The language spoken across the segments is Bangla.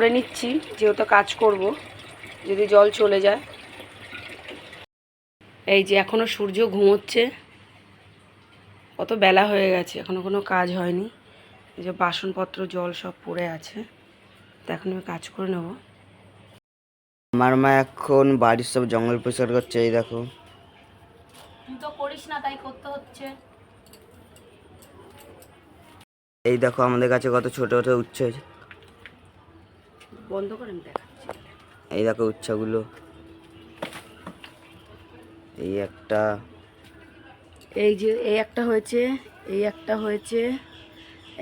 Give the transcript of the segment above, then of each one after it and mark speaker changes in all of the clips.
Speaker 1: করে নিচ্ছি যেহেতু কাজ করব যদি জল চলে যায়। এই যে এখনও সূর্য ঘুমোচ্ছে কত বেলা হয়ে গেছে এখনও কোনো কাজ হয়নি। এই যে বাসনপত্র জল সব পড়ে আছে তো এখন আমি কাজ করে নেব।
Speaker 2: আমার মা এখন বাড়ির সব জঙ্গল পরিষ্কার করছে এই দেখো।
Speaker 1: তো করিস না তাই করতে হচ্ছে।
Speaker 2: এই দেখো আমাদের কাছে কত ছোট ছোট উচ্ছে।
Speaker 1: বন্ধ করে আমি দেখাচ্ছি।
Speaker 2: এই দেখো উচ্ছগুলো। এই একটা।
Speaker 1: এই যে এই একটা হয়েছে এই একটা হয়েছে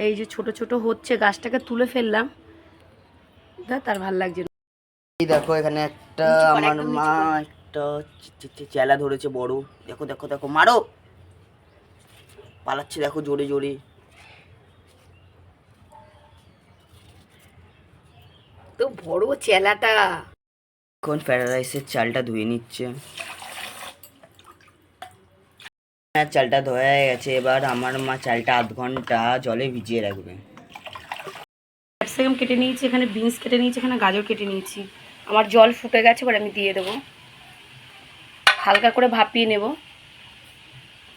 Speaker 1: এই যে ছোট ছোট হচ্ছে গাছটাকে তুলে ফেললাম। তার ভালো লাগছে
Speaker 2: এই দেখো এখানে একটা আমার মা একটা চেলা ধরেছে বড়। দেখো দেখো দেখো মারো! পালাচ্ছে দেখো জোরে জোরে।
Speaker 1: তো বড় চেলাটা।
Speaker 2: এখন ফ্রাইড রাইসের চালটা ধুয়ে নিচ্ছে? হ্যাঁ চালটা ধোয়া হয়ে গেছে। এবার আমার মা চালটা আধ ঘণ্টা জলে ভিজিয়ে রাখবে।
Speaker 1: ক্যাপসিকাম কেটে নিয়েছি এখানে বিনস কেটে নিয়েছি এখানে গাজর কেটে নিয়েছি। আমার জল ফুটে গেছে এবার আমি দিয়ে দেবো। হালকা করে ভাপিয়ে নেব।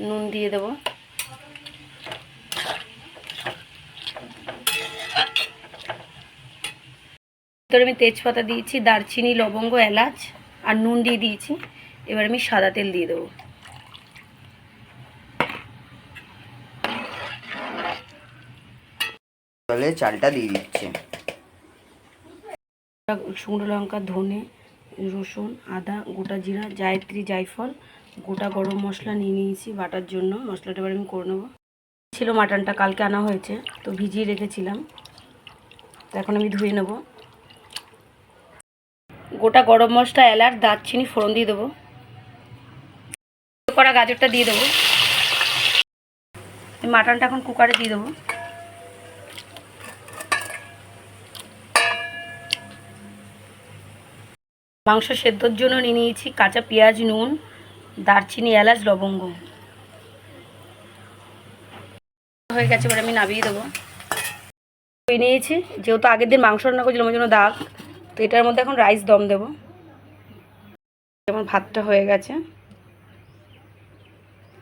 Speaker 1: নুন দিয়ে দেবো। ভিতরে আমি তেজপাতা দিয়েছি দারচিনি লবঙ্গ এলাচ আর নুন দিয়ে দিয়েছি। এবার আমি সাদা তেল দিয়ে দেবো।
Speaker 2: জলে চালটা দিয়ে দিচ্ছে।
Speaker 1: শুকনো লঙ্কা ধনে রসুন আদা গোটা জিরা জায়ত্রী জায়ফল গোটা গরম মশলা নিয়ে নিয়েছি বাটার জন্য। মশলাটা এবার আমি করে নেব। ছিল মাটনটা কালকে আনা হয়েছে তো ভিজিয়ে রেখেছিলাম। তো এখন আমি ধুয়ে নেব। গোটা গরম মশলা, এলাচ, দারচিনি, ফোড়ন দিয়ে দেবো। করা গাজরটা দিয়ে দেবো। মাটনটা এখন কুকারে দিয়ে দেবো। মাংস সেদ্ধর জন্য নিয়ে নিয়েছি কাঁচা পেঁয়াজ, নুন, দারচিনি, এলাচ, লবঙ্গ। হয়ে গেছে, এবার আমি নামিয়ে দেবো। নিয়েছি, যেহেতু আগের দিন মাংস রান্না করেছিলাম, ওই জন্য দাগ। তো এটার মধ্যে এখন রাইস দম দেবো। যেমন ভাতটা হয়ে গেছে।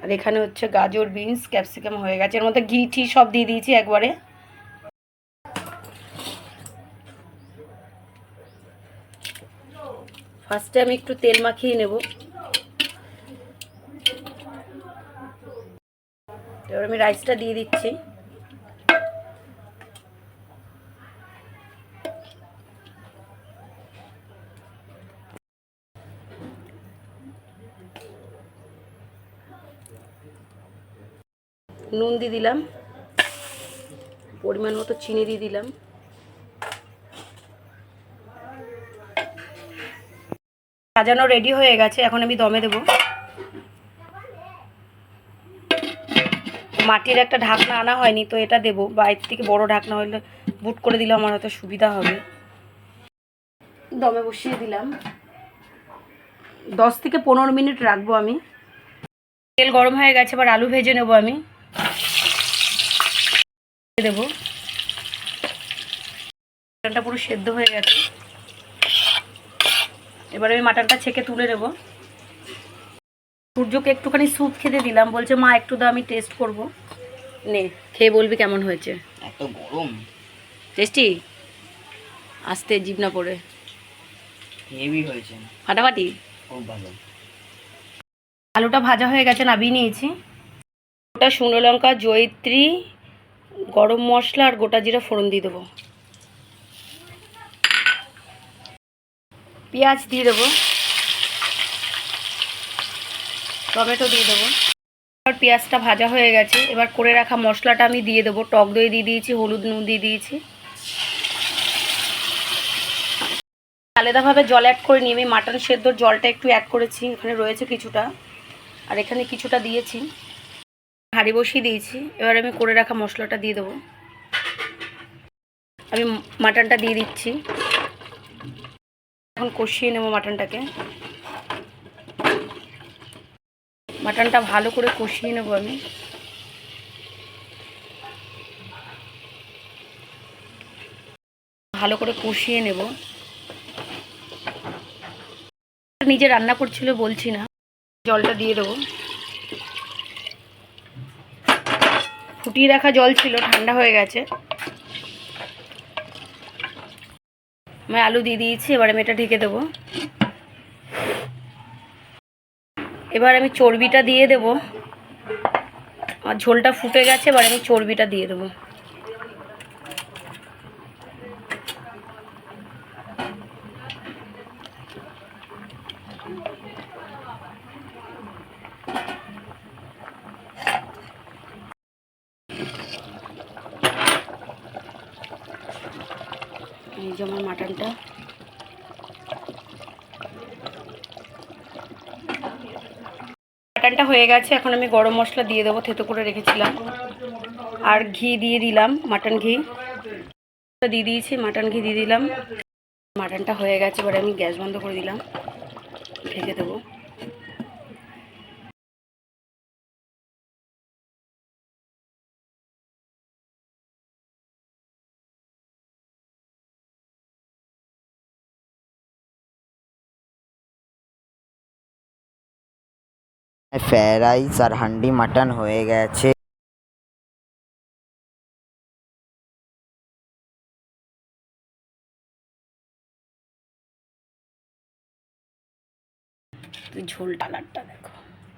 Speaker 1: আর এখানে হচ্ছে গাজর, বিনস, ক্যাপসিকাম হয়ে গেছে। এর মধ্যে ঘি, টি সব দিয়ে দিয়েছি একবারে। ফার্স্টে আমি একটু তেল মাখিয়ে নেব। এবার আমি রাইসটা দিয়ে দিচ্ছি। নুন দিয়ে দিলাম। পরিমাণ মতো চিনি দিয়ে দিলাম। সাজানো রেডি হয়ে গেছে, এখন আমি দমে দেব। মাটির একটা ঢাকনা আনা হয়নি, তো এটা দেবো। বাইর থেকে বড় ঢাকনা হলে বুট করে দিলে আমার হয়তো সুবিধা হবে। দমে বসিয়ে দিলাম। দশ থেকে পনেরো মিনিট রাখব আমি। তেল গরম হয়ে গেছে, এবার আলু ভেজে নেব আমি। দেবো। মাটনটা পুরো সেদ্ধ হয়ে গেছে। এবার আমি মাটনটা ছেঁকে তুলে নেব। সূর্যকে একটুখানি স্যুপ খেতে দিলাম। বলছে মা একটু দাও আমি টেস্ট করব। নে খেয়ে বলবি কেমন হয়েছে।
Speaker 2: এত গরম।
Speaker 1: টেস্টি আস্তে জিভ না পড়ে।
Speaker 2: হেভি হয়েছে।
Speaker 1: ফাটাফাটি?
Speaker 2: খুব ভালো।
Speaker 1: আলুটা ভাজা হয়ে গেছে নাবিয়ে নিয়েছি। ওটা শুকনো লঙ্কা, জয়িত্রী, গরম মশলা আর গোটা জিরা ফোড়ন দিয়ে দেবো। পেঁয়াজ দিয়ে দেবো। টমেটো দিয়ে দেবো। এবার পেঁয়াজটা ভাজা হয়ে গেছে। এবার করে রাখা মশলাটা আমি দিয়ে দেবো। টক দই দিয়ে দিয়েছি, হলুদ নুন দিয়ে দিয়েছি। আলাদাভাবে জল অ্যাড করে নিয়ে আমি মাটন সেদ্ধর জলটা একটু অ্যাড করেছি। এখানে রয়েছে কিছুটা। আর এখানে কিছুটা দিয়েছি। হাঁড়ি বসিয়ে দিয়েছি। এবার আমি করে রাখা মশলাটা দিয়ে দেবো। আমি মাটনটা দিয়ে দিচ্ছি। এখন কষিয়ে নেব মাটনটাকে। মাটনটা ভালো করে কষিয়ে নেব আমি। ভালো করে কষিয়ে নেব। নিজে রান্না করছিল বলছি না। জলটা দিয়ে দেবো। ফুটিয়ে রাখা জল ছিল, ঠান্ডা হয়ে গেছে। আমি আলু দিয়ে দিয়েছি, এবার আমি এটা ঢেকে দেবো। এবার আমি চর্বিটা দিয়ে দেবো। আর ঝোলটা ফুটে গেছে, এবার আমি চর্বিটা দিয়ে দেবো এই যে আমার মাটনটা। মাটনটা হয়ে গেছে, এখন আমি গরম মশলা দিয়ে দেবো, থেতো করে রেখেছিলাম। আর ঘি দিয়ে দিলাম, মাটন ঘি। দিয়ে দিয়েছি, মাটন ঘি দিয়ে দিলাম। মাটনটা হয়ে গেছে, এবারে আমি গ্যাস বন্ধ করে দিলাম। ঢেকে দেবো।
Speaker 2: ফ্রায়েড রাইস আর হান্ডি মাটন হয়ে গেছে
Speaker 1: ঝোল টালারটা দেখো